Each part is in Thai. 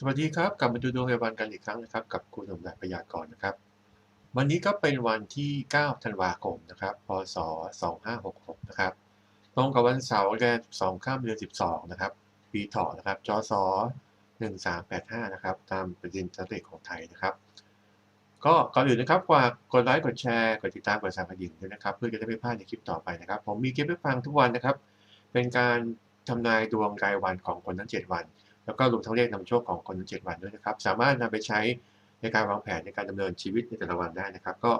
สวัสดีครับกลับมาดูดวงรายวันกันอีกครั้งนะครับ กับคุณหนุ่มนักพยากรณ์นะครับ วันนี้ก็เป็นวันที่ 9 ธันวาคมนะครับ พศ 2566 นะครับ ตรงกับวันเสาร์แรม2ข้ามเดือน 12 นะครับ ปีเถาะนะครับ จศ 1385 นะครับ ตามปฏิทินสถิติของไทยนะครับ ก็ก่อนอื่นนะครับฝากกดไลค์ กดแชร์ กดติดตาม กดสั่นกระดิ่งด้วยนะครับ เพื่อจะได้ไม่พลาดในคลิปต่อไปนะครับ ผมมีคลิปให้ฟังทุกวันนะครับ เป็นการทำนายดวงรายวันของคนทั้ง 7 วัน แล้วก็รวมทั้งเลขนำโชคของคนทั้ง7วันด้วยนะครับ สามารถนำไปใช้ในการวางแผนในการดำเนินชีวิตในแต่ละวันได้นะครับ ก็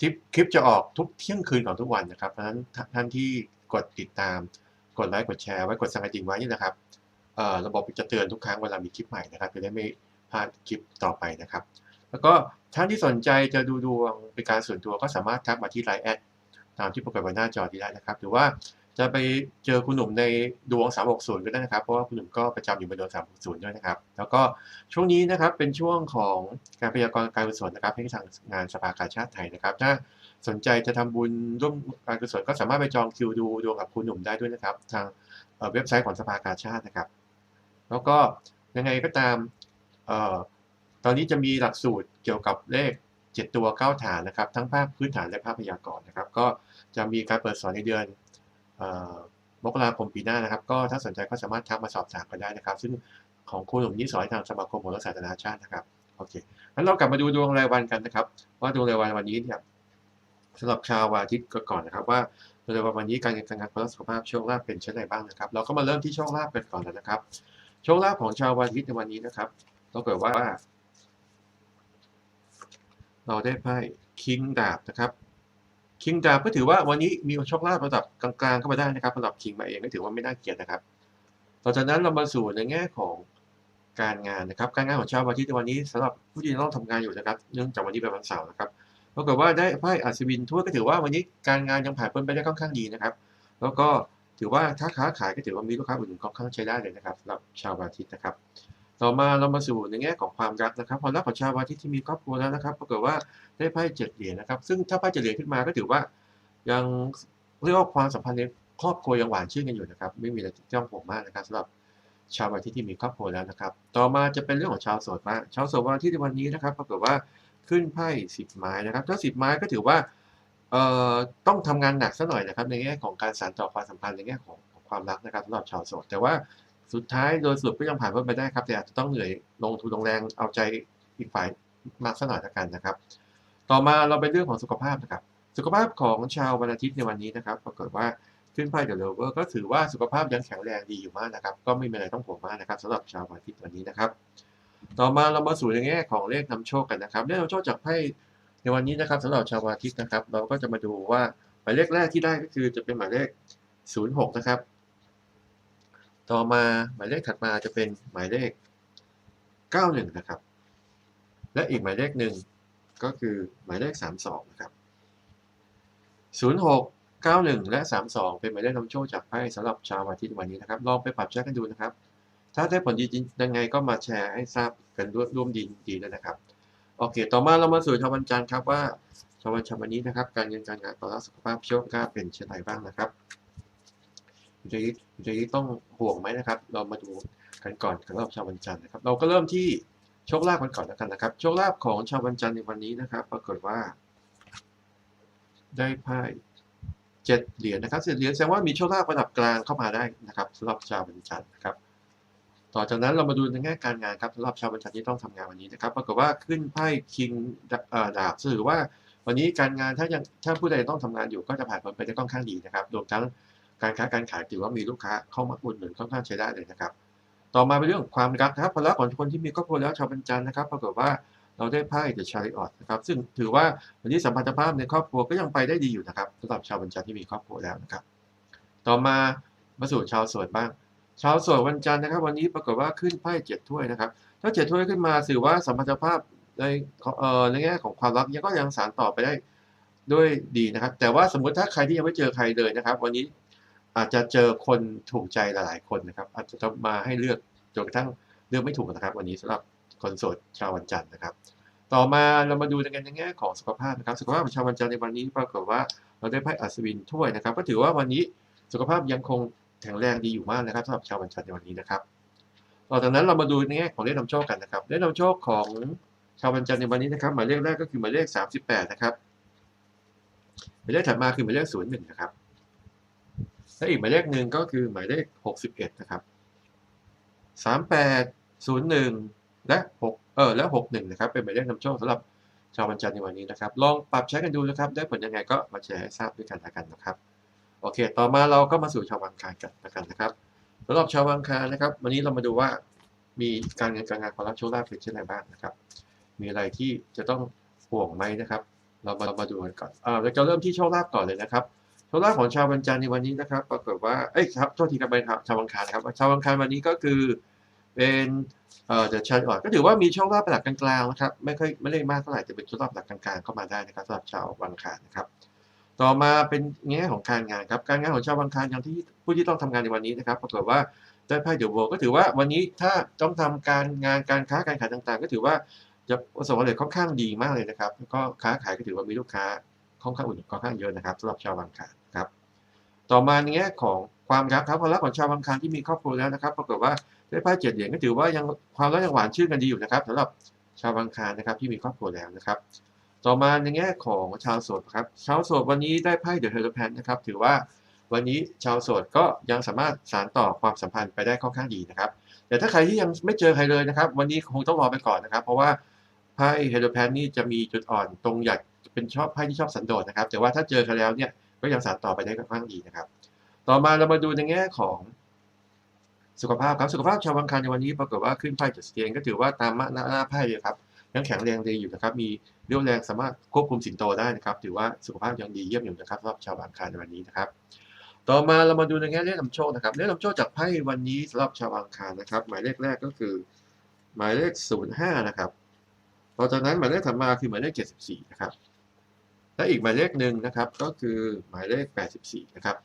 คลิปคลิปจะออกทุกเที่ยงคืนของทุกวันนะครับเพราะฉะนั้นท่านที่กดติดตาม กดไลค์กดแชร์ไว้กดสั่นกระดิ่งไว้นี่นะครับเอ่อระบบจะเตือนทุกครั้งเวลามีคลิปใหม่นะครับจะได้ไม่พลาดคลิปต่อไปนะครับ แล้วก็ท่านที่สนใจจะดูดวงเป็นการส่วนตัวก็สามารถทักมาที่ไลน์แอดตามที่ปรากฏบนหน้าจอที่ได้นะครับ หรือว่า จะไปเจอคุณหนุ่มในดวง 360 ก็ได้นะครับ เพราะว่าคุณหนุ่มก็ประจำอยู่บนดวง 360 ด้วยนะครับ แล้วก็ช่วงนี้นะครับเป็นช่วงของการพยากรณ์การกุศลนะครับให้ทางงานสภากาชาติไทยนะครับ ถ้าสนใจจะทำบุญร่วมการกุศลก็สามารถไปจองคิวดูดวงกับคุณหนุ่มได้ด้วยนะครับ ทางเว็บไซต์ของสภากาชาตินะครับ แล้วก็ยังไงก็ตามเอ่อตอนนี้จะมีหลักสูตรเกี่ยวกับเลข7ตัว 9 ฐานนะครับ ทั้งภาคพื้นฐานและภาคพยากรณ์นะครับ ก็จะมีการเปิดสอนในเดือน มกราคมปีหน้านะครับ ก็ถ้าสนใจก็สามารถทักมาสอบถามกันได้นะครับ ซึ่งของคุณหนุ่มนี่สอนให้ทางสมาคมโหราศาสตร์นานาชาตินะครับโอเคงั้นเรากลับมาดูดวงรายวันกันนะครับ ว่าดวงรายวันวันนี้เนี่ยสำหรับชาววันอาทิตย์ก่อนนะครับ ว่าดวงรายวันวันนี้การเงินการงานความรักสุขภาพโชคลาภเป็นเช่นไรบ้างนะครับ เราก็มาเริ่มที่โชคลาภกันก่อนนะครับโชคลาภของชาววันอาทิตย์ในวันนี้นะครับก็เกิดว่า เราได้ไพ่คิงดาบนะครับ คิงดาบก็ถือว่าวันนี้มีโชคลาภระดับกลางๆเข้ามาได้นะครับสำหรับคิงมาเองก็ถือว่าไม่น่าเกลียดนะครับต่อจากนั้นเรามาสู่ในแง่ของการงานนะครับ การงานของชาววันทิตย์วันนี้สำหรับผู้ที่ต้องทำงานอยู่นะครับ เนื่องจากวันนี้เป็นวันเสาร์นะครับปรากฏว่าได้ไพ่อัศวินถ้วก็ถือว่าวันนี้การงานยังผ่านพ้นไปได้ค่อนข้างดีนะครับ แล้วก็ถือว่าถ้าค้าขายก็ถือว่ามีลูกค้าอุดหนุนค่อนข้างใช้ได้เลยนะครับสำหรับชาววันอาทิตย์นะครับ ต่อมาเรามาสู่ในแง่ของความรักนะครับความรักของชาววันอาทิตย์ที่มีครอบครัวแล้วนะครับปรากฏว่าได้ไพ่เจ็ดเหรียญนะครับ ซึ่งถ้าไพ่เจ็ดเหรียญขึ้นมาก็ถือว่า ยังเรียกว่าความสัมพันธ์ในครอบครัวยังหวานชื่นกันอยู่นะครับ ไม่มีอะไรที่ต้องห่วงมากนะครับสำหรับชาววันอาทิตย์ที่มีครอบครัวแล้วนะครับ ต่อมาจะเป็นเรื่องของชาวโสดบ้างชาวโสดวันอาทิตย์ในวันนี้นะครับปรากฏว่าขึ้นไพ่สิบไม้นะครับ ถ้าสิบไม้ก็ถือว่าเอ่อต้องทำงานหนักสักหน่อยนะครับ ในแง่ของการสานต่อความสัมพันธ์ในแง่ของของความรักนะครับสำหรับชาวโสดแต่ว่า สุดท้ายโดยสรุปก็ยังผ่านพ้นไปได้ครับ แต่อาจจะต้องเหนื่อยลงทุนลงแรงเอาใจอีกฝ่ายมากสักหน่อยละกันนะครับ ต่อมาเราไปเรื่องของสุขภาพนะครับ สุขภาพของชาววันอาทิตย์ในวันนี้นะครับ ปรากฏว่าขึ้นไพ่เดอะเลเวอร์ก็ถือว่าสุขภาพยังแข็งแรงดีอยู่มากนะครับ ก็ไม่มีอะไรต้องห่วงมากนะครับสำหรับชาววันอาทิตย์วันนี้นะครับ ต่อมาเรามาสู่ในแง่ของเลขนำโชคกันนะครับเลขนำโชคจากไพ่ในวันนี้นะครับสำหรับชาววันอาทิตย์นะครับ เราก็จะมาดูว่าหมายเลขแรกที่ได้ก็คือจะเป็นหมายเลข 06 นะครับ ต่อมาหมายเลขถัดมาจะเป็นหมายเลข 91 นะครับ และอีกหมายเลขหนึ่งก็คือหมายเลข 32 นะครับ 06 91 และ 32 เป็นหมายเลขนำโชคจากไพ่สำหรับชาวอาทิตย์วันนี้นะครับ ลองไปปรับใช้กันดูนะครับ ถ้าได้ผลดีจริงยังไงก็มาแชร์ให้ทราบกันร่วมร่วมดีดีด้วยนะครับ โอเค ต่อมาเรามาสู่ชาววันจันทร์ครับว่าชาววันจันทร์วันนี้นะครับ การเงินการงานความรักสุขภาพโชคลาเป็นเช่นไรบ้างนะครับ คุณจะคุณจะต้องห่วงไหมนะครับ เรามาดูกันก่อนสำหรับชาววันจันทร์นะครับ เราก็เริ่มที่โชคลาภกันก่อนแล้วกันนะครับ โชคลาภของชาววันจันทร์ในวันนี้นะครับ ปรากฏว่า ได้ไพ่เจ็ดเหรียญนะครับเจ็ดเหรียญแสดงว่ามีโชคลาภระดับกลางเข้ามาได้นะครับสำหรับชาววันจันทร์นะครับ ต่อจากนั้นเรามาดูในแง่การงานครับสำหรับชาววันจันทร์ที่ต้องทำงานวันนี้นะครับ ปรากฏว่าขึ้นไพ่คิงดาบสื่อว่าวันนี้การงานถ้ายังถ้าผู้ใดต้องทำงานอยู่ก็จะผ่านผลไปได้ค่อนข้างดีนะครับรวมทั้ง การค้าการขายถือว่ามีลูกค้าเข้ามาอุดหนุนค่อนข้างใช้ได้เลยนะครับ ต่อมาเป็นเรื่องความรักนะครับความรักของคนที่มีครอบครัวแล้วชาวบัญจันนะครับปรากฏว่าเราได้ไพ่เดอะชาริออตนะครับซึ่งถือว่าวันนี้สัมพันธภาพในครอบครัวก็ยังไปได้ดีอยู่นะครับสำหรับชาวบัญจันะที่มีครอบครัวแล้วนะครับ ต่อมามาสู่ชาวโสดบ้าง ชาวโสดวันจันทร์นะครับ วันนี้ปรากฏว่าขึ้นไพ่เจ็ดถ้วยนะครับ ถ้าเจ็ดถ้วยขึ้นมาสื่อว่าสัมพันธภาพในเอ่อในแง่ของความรักยังก็ยังสานต่อไปได้ด้วยดีนะครับ แต่ว่าสมมติถ้าใครที่ยังไม่เจอใครเลยนะครับ วันนี้ อาจจะเจอคนถูกใจหลายๆคนนะครับ อาจจะต้องมาให้เลือกจนกระทั่งเลือกไม่ถูกนะครับ วันนี้สำหรับคนโสดชาววันจันทร์นะครับ ต่อมาเรามาดูกันในแง่ของสุขภาพนะครับ สุขภาพของชาววันจันทร์ในวันนี้ปรากฏว่าเราได้ไพ่อัศวินถ้วยนะครับ ก็ถือว่าวันนี้สุขภาพยังคงแข็งแรงดีอยู่มากนะครับสำหรับชาววันจันทร์ในวันนี้นะครับต่อจากนั้นเรามาดูในแง่ของเลขนำโชคกันนะครับเลขนำโชคของชาววันจันทร์ในวันนี้นะครับหมายเลขแรกก็คือหมายเลขสามสิบแปดนะครับหมายเลขถัดมาคือหมายเลขศูนย์หนึ่งนะครับ และอีกหมายเลขหนึ่งก็คือหมายเลขหกสิบเอ็ดนะครับสามแปดศูนย์หนึ่งและหกเออและหกหนึ่งนะครับ เป็นหมายเลขนำโชคสำหรับชาววันจันทร์ในวันนี้นะครับ ลองปรับใช้กันดูนะครับ ได้ผลยังไงก็มาแชร์ให้ทราบด้วยกันละกันนะครับ โอเค ต่อมาเราก็มาสู่ชาววังคารกันละกันนะครับสำหรับชาวอังคารนะครับ วันนี้เรามาดูว่ามีการเงินการงานความรักโชคลาภเป็นเช่นไรบ้างนะครับ มีอะไรที่จะต้องห่วงไหมนะครับ เรามาเรามาดูกันก่อนอ่าเราจะเริ่มที่โชคลาภก่อนเลยนะครับ โชคลาภของชาววันจันทร์ในวันนี้นะครับ ปรากฏว่า เอ้ยครับ โทษทีครับเป็นครับ ชาวอังคารครับ ชาวอังคารวันนี้ก็คือเป็นเอ่อจะชันอ่อนก็ถือว่ามีโชคลาภระดับกลางๆนะครับ ไม่ค่อยไม่ได้มากเท่าไหร่แต่เป็นโชคลาภระดับกลางๆเข้ามาได้นะครับสำหรับชาววันอังคารนะครับ ต่อมาเป็นแง่ของการงานครับ การงานของชาววันอังคารอย่างที่ผู้ที่ต้องทำงานในวันนี้นะครับ ปรากฏว่าได้ไพ่เดอะโวก็ถือว่าวันนี้ถ้าต้องทำการงานการค้าการขายต่างๆ ก็ถือว่าจะประสบความสำเร็จค่อนข้างดีมากเลยนะครับ ก็ค้าขายก็ถือว่ามีลูกค้า ค่อนข้างอุ่นค่อนข้างเยอะนะครับสำหรับชาววังคารครับต่อมาในแง่ของความรักครับความรักของชาววังคารที่มีครอบครัวแล้วนะครับ ปรากฏว่าได้ไพ่เจ็ดเหรียญก็ถือว่ายังความรักยังหวานชื่นกันดีอยู่นะครับสำหรับชาววังคารนะครับที่มีครอบครัวแล้วนะครับ ต่อมาในแง่ของชาวโสดครับชาวโสดวันนี้ได้ไพ่เดอะเฮโรแพนนะครับถือว่าวันนี้ชาวโสดก็ยังสามารถสานต่อความสัมพันธ์ไปได้ค่อนข้างดีนะครับ แต่ถ้าใครที่ยังไม่เจอใครเลยนะครับ วันนี้คงต้องรอไปก่อนนะครับ เพราะว่าไพ่เฮโรแพนนี่จะมีจุดอ่อนตรงอยาก เป็นชอบไพ่ที่ชอบสันโดษนะครับ แต่ว่าถ้าเจอใครแล้วเนี่ยก็ยังสานต่อไปได้ค่อนข้างดีนะครับ ต่อมาเรามาดูในแง่ของสุขภาพครับสุขภาพชาววังคารในวันนี้ปรากฏว่าขึ้นไพ่จุดสเกนก็ถือว่าตามหน้าหน้าไพ่เลยครับยังแข็งแรงดีอยู่นะครับ มีเรี่ยวแรงสามารถควบคุมสิงโตได้นะครับ ถือว่าสุขภาพยังดีเยี่ยมอยู่นะครับสำหรับชาวอังคารในวันนี้นะครับ ต่อมาเรามาดูในแง่เลขนำโชคนะครับเลขนำโชคจากไพ่วันนี้สำหรับชาวอังคารนะครับ หมายเลขแรกก็คือ หมายเลข 05 นะครับต่อจากนั้นหมายเลขถัดมาคือหมายเลข 74 นะครับ และอีกหมายเลขหนึ่งนะครับก็คือหมายเลข 84 นะครับ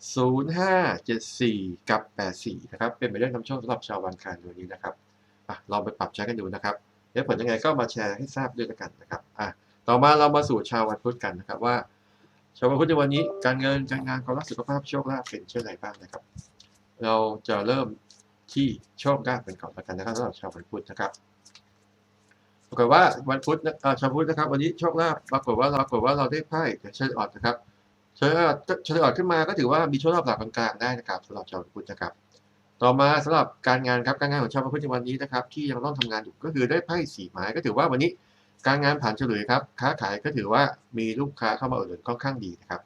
0574 กับ 84 นะครับ เป็นหมายเลขนำโชคสำหรับชาววันคารในวันนี้นะครับอะลองไปปรับใช้กันดูนะครับเดี๋ยวผลยังไงก็มาแชร์ให้ทราบด้วยกันนะครับอะต่อมาเรามาสู่ชาววันพุธกันนะครับว่า ชาววันพุธในวันนี้การเงินการงานความรักสุขภาพโชคลาภเป็นเช่นไรบ้างนะครับ เราจะเริ่มที่โชคลาภเป็นก่อนละกันนะครับสำหรับชาววันพุธนะครับ ปรากฏว่าวันพุธนะชาวพุธนะครับ วันนี้โชคลาภปรากฏว่าเราปรากฏว่าเราได้ไพ่เชญออดนะครับเชญออดเชญออดขึ้นมาก็ถือว่ามีโชคลาภหลักกลางๆได้นะครับสำหรับชาวพุธนะครับ ต่อมาสำหรับการงานครับการงานของชาวพุธในวันนี้นะครับ ที่ยังต้องทำงานอยู่ก็คือได้ไพ่สี่ไม้ก็ถือว่าวันนี้การงานผ่านเฉลยครับค้าขายก็ถือว่ามีลูกค้าเข้ามาอุดหนุนค่อนข้างดีนะครับ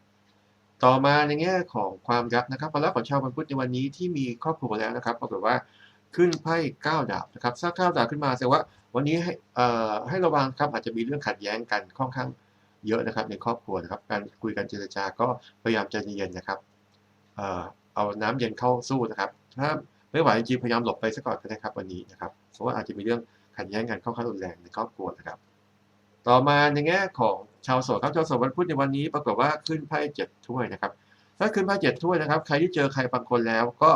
ต่อมาในแง่ของความรักนะครับความรักของชาวพุธในวันนี้ที่มีครอบครัวแล้วนะครับปรากฏว่าขึ้นไพ่เก้าดาบนะครับถ้าเก้าดาบขึ้นมาแสดงว่า วันนี้ให้ให้ระวังครับอาจจะมีเรื่องขัดแย้งกันค่อนข้างเยอะนะครับ ในครอบครัวนะครับ การคุยกันเจรจาก็พยายามใจเย็นๆนะครับเอาน้ำเย็นเข้าสู้นะครับ ถ้าไม่ไหวจริงพยายามหลบไปซะก่อนก็ได้ครับวันนี้นะครับ เพราะว่าอาจจะมีเรื่องขัดแย้งกันค่อนข้างรุนแรงในครอบครัวนะครับ ต่อมาในแง่ของชาวโสดครับชาวโสดวันพุธในวันนี้ปรากฏว่าขึ้นไพ่เจ็ดถ้วยนะครับ ถ้าขึ้นไพ่เจ็ดถ้วยนะครับ ใครที่เจอใครบางคนแล้วก็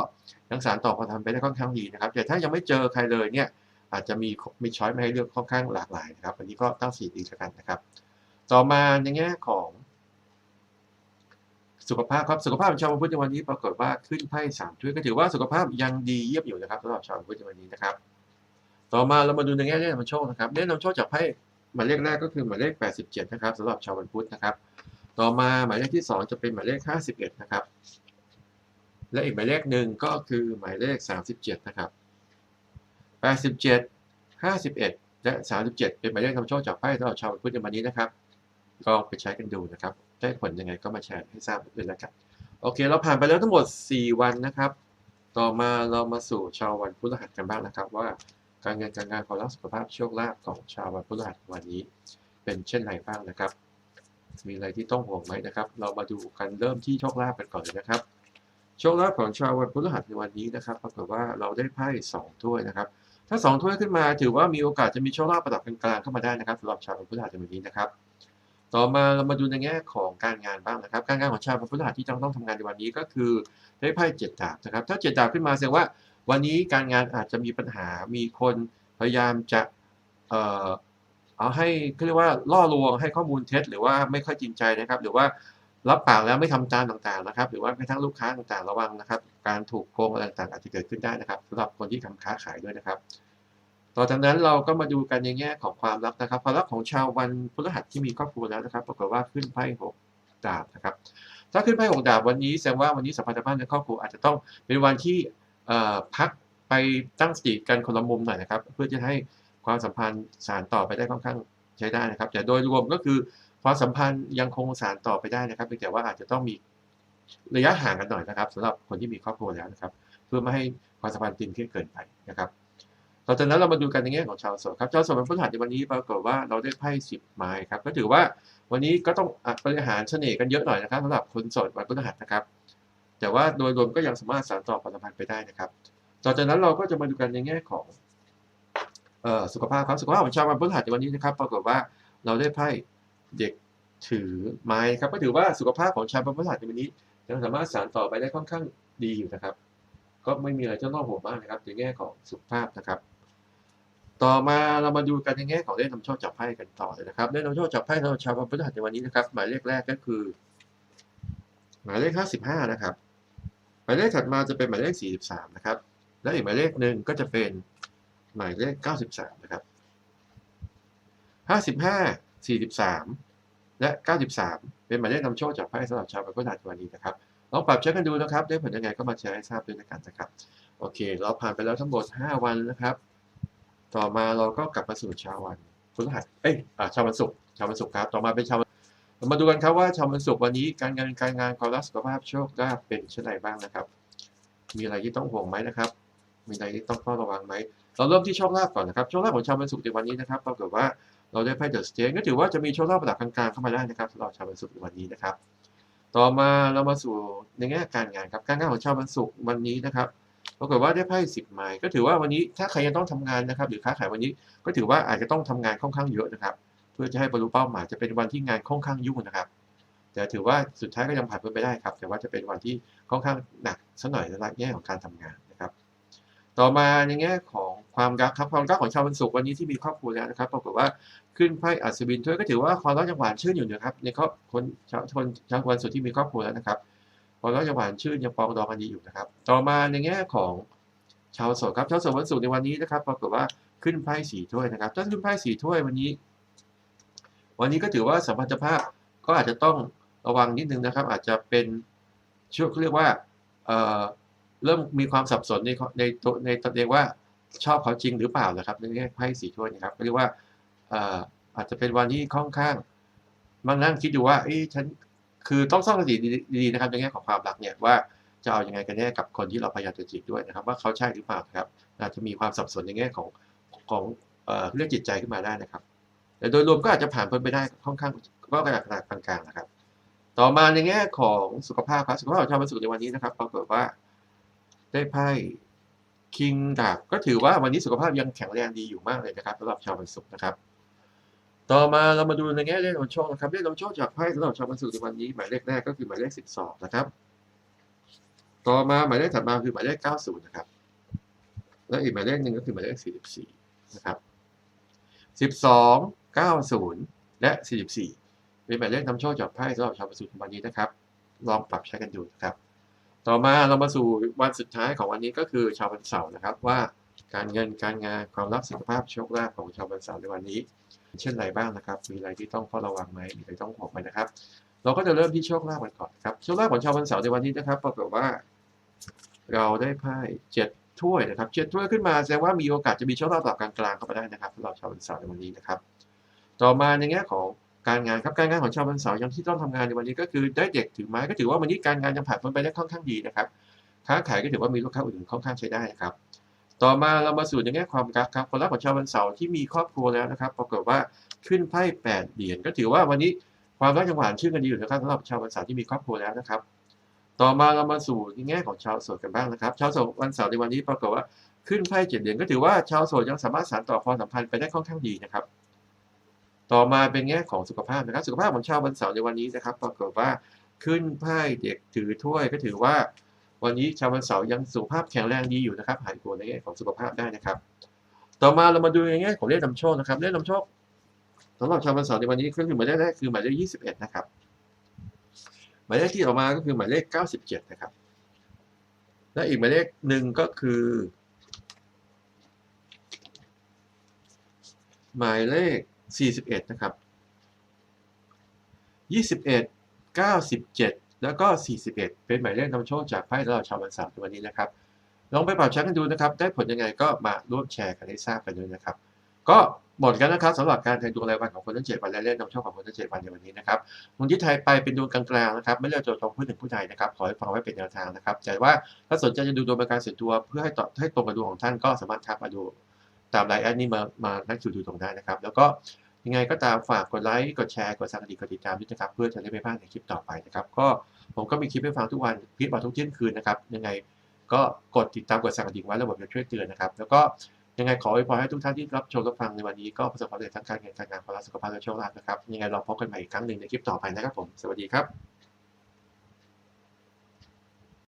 ยังสารต่อความทำไปได้ค่อนข้างดีนะครับ แต่ถ้ายังไม่เจอใครเลยเนี่ย อาจจะมีมีช้อยมาให้เลือกค่อนข้างหลากหลายนะครับวันนี้ก็ตั้งสี่ดีแล้วกันนะครับ ต่อมาในแง่ของสุขภาพครับสุขภาพชาวพุทธในวันนี้ปรากฏว่าขึ้นไพ่สามถ้วยก็ถือว่าสุขภาพยังดีเยี่ยมอยู่นะครับสำหรับชาวพุทธในวันนี้นะครับ ต่อมาเรามาดูในแง่เลขนำโชคนะครับเลขนำโชคจากไพ่หมายเลขแรกก็คือหมายเลข 87 นะครับสำหรับชาววันพุธนะครับ ต่อมาหมายเลขที่ 2 จะเป็นหมายเลข 51 นะครับ และอีกหมายเลขหนึ่งก็คือหมายเลข 37 นะครับ 87 51 และ 37 เป็นหมายเลขนำโชคจากไพ่สำหรับชาววันพุธในวันนี้นะครับ ก็ไปใช้กันดูนะครับ ได้ผลยังไงก็มาแชร์ให้ทราบด้วยแล้วกัน โอเค เราผ่านไปแล้วทั้งหมด 4 วันนะครับ ต่อมาเรามาสู่ชาววันพฤหัสกันบ้างนะครับ ว่าการเงินการงานความรักสุขภาพโชคลาภของชาววันพฤหัสวันนี้ เป็นเช่นไรบ้างนะครับ มีอะไรที่ต้องห่วงไหมนะครับ เรามาดูกันเริ่มที่โชคลาภกันก่อนเลยนะครับ โชคลาภของชาววันพฤหัสในวันนี้นะครับปรากฏว่าเราได้ไพ่สองถ้วยนะครับ ถ้าสองถ้วยขึ้นมาถือว่ามีโอกาสจะมีโชคลาภระดับกลางๆเข้ามาได้นะครับสำหรับชาวพฤหัสในวันนี้นะครับ ต่อมาเรามาดูในแง่ของการงานบ้างนะครับ การงานของชาววันพฤหัสที่ต้องต้องทำงานในวันนี้ก็คือได้ไพ่เจ็ดดาบนะครับ ถ้าเจ็ดดาบขึ้นมาแสดงว่าวันนี้การงานอาจจะมีปัญหา มีคนพยายามจะเอ่อเอาให้เขาเรียกว่าล่อลวงให้ข้อมูลเท็จหรือว่าไม่ค่อยจริงใจนะครับ หรือว่า รับปากแล้วไม่ทำตามต่างๆนะครับ หรือว่ากระทั่งลูกค้าต่างๆระวังนะครับ การถูกโกงอะไรต่างๆอาจจะเกิดขึ้นได้นะครับสำหรับคนที่ทำค้าขายด้วยนะครับ ต่อจากนั้นเราก็มาดูกันในแง่ของความรักนะครับความรักของชาววันพฤหัสที่มีครอบครัวแล้วนะครับปรากฏว่าขึ้นไพ่หกดาบนะครับ ถ้าขึ้นไพ่หกดาบวันนี้แสดงว่าวันนี้สัมพันธภาพในครอบครัวอาจจะต้องเป็นวันที่พักไปตั้งสติกันคนละมุมหน่อยนะครับ เพื่อจะให้ความสัมพันธ์สานต่อไปได้ค่อนข้างใช้ได้นะครับ แต่โดยรวมก็คือ ความสัมพันธ์ยังคงสานต่อไปได้นะครับเพียงแต่ว่าอาจจะต้องมีระยะห่างกันหน่อยนะครับสำหรับคนที่มีครอบครัวแล้วนะครับ เพื่อไม่ให้ความสัมพันธ์ตึงเครียดเกินไปนะครับต่อจากนั้นเรามาดูกันในแง่ของชาวโสดครับชาวโสดวันพฤหัสในวันนี้ปรากฏว่าเราได้ไพ่สิบไม้ครับก็ถือว่าวันนี้ก็ต้องบริหารเสน่ห์กันเยอะหน่อยนะครับสำหรับคนโสดวันพฤหัสนะครับ แต่ว่าโดยรวมก็ยังสามารถสานต่อความสัมพันธ์ไปได้นะครับ ต่อจากนั้นเราก็จะมาดูกันในแง่ของออสุขภาพครับสุขภาพของชาววันพฤหัสในวันนี้นะครับ ปรากฏว่าเราได้ไพ่ เด็กถือไม้ครับก็ถือว่าสุขภาพของชาววันพฤหัสในวันนี้ยังสามารถสานต่อไปได้ค่อนข้างดีอยู่นะครับ ก็ไม่มีอะไรจะต้องห่วงมากนะครับในแง่ของสุขภาพนะครับ ต่อมาเรามาดูกันในแง่ของเลขนำโชคจับไพ่กันต่อเลยนะครับเลขนำโชคจับไพ่สำหรับชาววันพฤหัสในวันนี้นะครับ หมายเลขแรกก็คือ หมายเลขห้าสิบห้านะครับ หมายเลขถัดมาจะเป็นหมายเลขสี่สิบสามนะครับ และอีกหมายเลขหนึ่งก็จะเป็นหมายเลขเก้าสิบสามนะครับห้าสิบห้า สี่สิบสามและเก้าสิบสามเป็นหมายเลขนำโชคจากไพ่สำหรับชาววันพฤหัสในวันนี้นะครับลองปรับใช้กันดูนะครับ ได้ผลยังไงก็มาแชร์ให้ทราบด้วยกันนะครับโอเค เราผ่านไปแล้วทั้งหมดห้าวันนะครับ ต่อมาเราก็กลับมาสู่ชาววันพฤหัสเอ้ยอ่าชาววันศุกร์ชาววันศุกร์ครับ ต่อมาเป็นชาววันมาดูกันครับว่าชาววันศุกร์วันนี้การงานการงานความรักสุขภาพโชคลาภเป็นเช่นไรบ้างนะครับ มีอะไรที่ต้องห่วงไหมนะครับ มีอะไรที่ต้องเฝ้าระวังไหมเราเริ่มที่โชคลาภก่อนนะครับโชคลาภของชาววันศุกร์ในวันนี้นะครับปรากฏว่า เราได้ไพ่เดอะสเตนก็ถือว่าจะมีโชคลาภระดับกลางๆเข้ามาได้นะครับสำหรับชาววันศุกร์วันนี้นะครับ ต่อมาเรามาสู่ในแง่การงานครับการงานของชาววันศุกร์วันนี้นะครับปรากฏว่าได้ไพ่สิบไม้ก็ถือว่าวันนี้ถ้าใครยังต้องทำงานนะครับ หรือค้าขายวันนี้ก็ถือว่าอาจจะต้องทำงานค่อนข้างเยอะนะครับ เพื่อจะให้บรรลุเป้าหมายจะเป็นวันที่งานค่อนข้างยุ่งนะครับ แต่ถือว่าสุดท้ายก็ยังผ่านพ้นไปได้ครับ แต่ว่าจะเป็นวันที่ค่อนข้างหนักสักหน่อยในแง่ของการทำงาน ต่อมาในแง่ของความรักครับความรักของชาววันศุกร์วันนี้ที่มีครอบครัวแล้วนะครับปรากฏว่าขึ้นไพ่อัศวินถ้วยก็ถือว่าความรักยังหวานชื่นอยู่นะครับในครอบคนชาวชนชาววันศุกร์ที่มีครอบครัวแล้วนะครับความรักยังหวานชื่นยังปองดองกันดีอยู่นะครับ ต่อมาในแง่ของชาวโสดครับชาวโสดวันศุกร์ในวันนี้นะครับปรากฏว่าขึ้นไพ่สี่ถ้วยนะครับถ้าขึ้นไพ่สี่ถ้วยวันนี้ วันนี้ก็ถือว่าสัมพันธภาพก็อาจจะต้องระวังนิดนึงนะครับ อาจจะเป็นช่วงเรียกว่าเอ่อ เริ่มมีความสับสนในในตัวในตนเองว่าชอบเขาจริงหรือเปล่านะครับในแง่ไพ่สี่ถ้วยนะครับเรียกว่าเอ่ออาจจะเป็นวันที่ค่อนข้างมานั่งคิดดูว่าเอ้ฉันคือต้องสร้างสติดีๆนะครับในแง่ของความรักเนี่ยว่าจะเอาอยัางไงกันแน่กับคนที่เราพยายามจะจีบด้วยนะครับ ว่าเขาใช่หรือเปล่าครับอาจจะมีความสับสนในแง่ของของเอ่อเรื่องจิตใจขึ้นมาได้นะครับ แต่โดยรวมก็อาจจะผ่านพ้นไปได้ค่อนข้างก็กระดับกลางๆนะครับ ต่อมาในแง่ของสุขภาพครับสุขภาพของชาววันศุกร์ในวันนี้นะครับปรากฏว่า ได้ไพ่คิงดาบก็ถือว่าวันนี้สุขภาพยังแข็งแรงดีอยู่มากเลยนะครับสำหรับชาววันศุกร์นะครับ ต่อมาเรามาดูในแง่เลขนำโชคนะครับเลขนำโชคจากไพ่สำหรับชาววันศุกร์ในวันนี้หมายเลขแรกก็คือหมายเลขสิบสองนะครับ ต่อมาหมายเลขถัดมาคือหมายเลข90นะครับ และอีกหมายเลขหนึ่งก็คือหมายเลข44นะครับ12 90และ44เป็นหมายเลขนำโชคจากไพ่สำหรับชาวประสุทธิ์วันนี้นะครับ ลองปรับใช้กันดูนะครับ ต่อมาเรามาสู่วันสุดท้ายของวันนี้ก็คือชาววันเสาร์นะครับว่าการเงินการงานความรักสุขภาพโชคลาภของชาววันเสาร์ในวันนี้ เช่นไรบ้างนะครับ มีอะไรที่ต้องเฝ้าระวังไหมมีอะไรต้องห่วงไหมนะครับ เราก็จะเริ่มที่โชคลาภกันก่อนครับโชคลาภของชาววันเสาร์ในวันนี้นะครับปรากฏว่า เราได้ไพ่เจ็ดถ้วยนะครับเจ็ดถ้วยขึ้นมาแสดงว่ามีโอกาสจะมีโชคลาภระดับกลางๆเข้ามาได้นะครับสำหรับชาววันเสาร์ในวันนี้นะครับ ต่อมาในแง่ของ การงานครับการงานของชาววันเสาร์ยังที่ต้องทำงานในวันนี้ก็คือได้เด็กถือไม้ก็ถือว่าวันนี้การงานยังผ่านพ้นไปได้ค่อนข้างดีนะครับค้าขายก็ถือว่ามีลูกค้าอื่นค่อนข้างใช้ได้นะครับ ต่อมาเรามาสู่ในแง่ความรักครับคนรักของชาววันเสาร์ที่มีครอบครัวแล้วนะครับปรากฏว่าขึ้นไพ่แปดเหรียญก็ถือว่าวันนี้ความรักยังหวานชื่นกันดีอยู่นะครับสำหรับชาววันเสาร์ที่มีครอบครัวแล้วนะครับต่อมาเรามาสู่ในแง่ของชาวโสดกันบ้างนะครับ ชาวโสดวันเสาร์ในวันนี้ปรากฏว่าขึ้นไพ่เจ็ดเหรียญก็ถือว่าชาวโสดยังสามารถสานต่อความสัมพันธ์ไปได้ค่อนข้างดีนะครับ ต่อมาเป็นแง่ของสุขภาพนะครับ สุขภาพของชาววันเสาร์ในวันนี้นะครับปรากฏว่าขึ้นไพ่เด็กถือถ้วยก็ถือว่า วันนี้ชาววันเสาร์ยังสุขภาพแข็งแรงดีอยู่นะครับหายป่วยในแง่ของสุขภาพได้นะครับ ต่อมาเรามาดูในแง่ของเลขนำโชคนะครับเลขนำโชคสำหรับชาววันเสาร์ในวันนี้ก็คือหมายเลขแรกคือหมายเลขยี่สิบเอ็ดนะครับหมายเลขที่ออกมาก็คือหมายเลข97นะครับ และอีกหมายเลขหนึ่งก็คือ หมายเลข 41 นะครับ 21 97 แล้วก็ 41 เป็นหมายเลขนำโชคจากไพ่เราชาววันเสาร์วันนี้นะครับ ลองไปปรับใช้กันดูนะครับ ได้ผลยังไงก็มาร่วมแชร์กันให้ทราบกันด้วยนะครับ ก็หมดกันนะครับสำหรับการแทนดวงรายวันของคนทั้งเจ็ดวันและเลขนำโชคของคนทั้งเจ็ดวันในวันนี้นะครับดวงที่ไทยไปเป็นดวงกลางๆนะครับ ไม่เลือกตัวตรงผู้หนึ่งผู้ใดนะครับ ขอให้ฟังไว้เป็นแนวทางนะครับ แต่ว่าถ้าสนใจจะดูดวงเป็นการส่วนตัวเพื่อให้ตอบให้ตรงกับดวงของท่านก็สามารถทักมาดู ตามไลน์แอดนี้มามานั่งดูดวงได้นะครับ แล้วก็ยังไงก็ตามฝากกดไลค์กดแชร์กดซับสไครต์กดติดตามด้วยนะครับ เพื่อจะได้ไม่พลาดในคลิปต่อไปนะครับ ก็ผมก็มีคลิปให้ฟังทุกวันคลิปวันทุกเที่ยงคืนนะครับ ยังไงก็กดติดตามกดสั่นกระดิ่งไว้ระบบจะช่วยเตือนนะครับ แล้วก็ยังไงขออวยพรให้ทุกท่านที่รับชมรับฟังในวันนี้ก็ประสบความสำเร็จทั้งการเงินการงานความรักสุขภาพและโชคลาภนะครับยังไงเราพบกันใหม่อีกครั้งหนึ่งในคลิปต่อไปนะครับผมสวัสดีครับ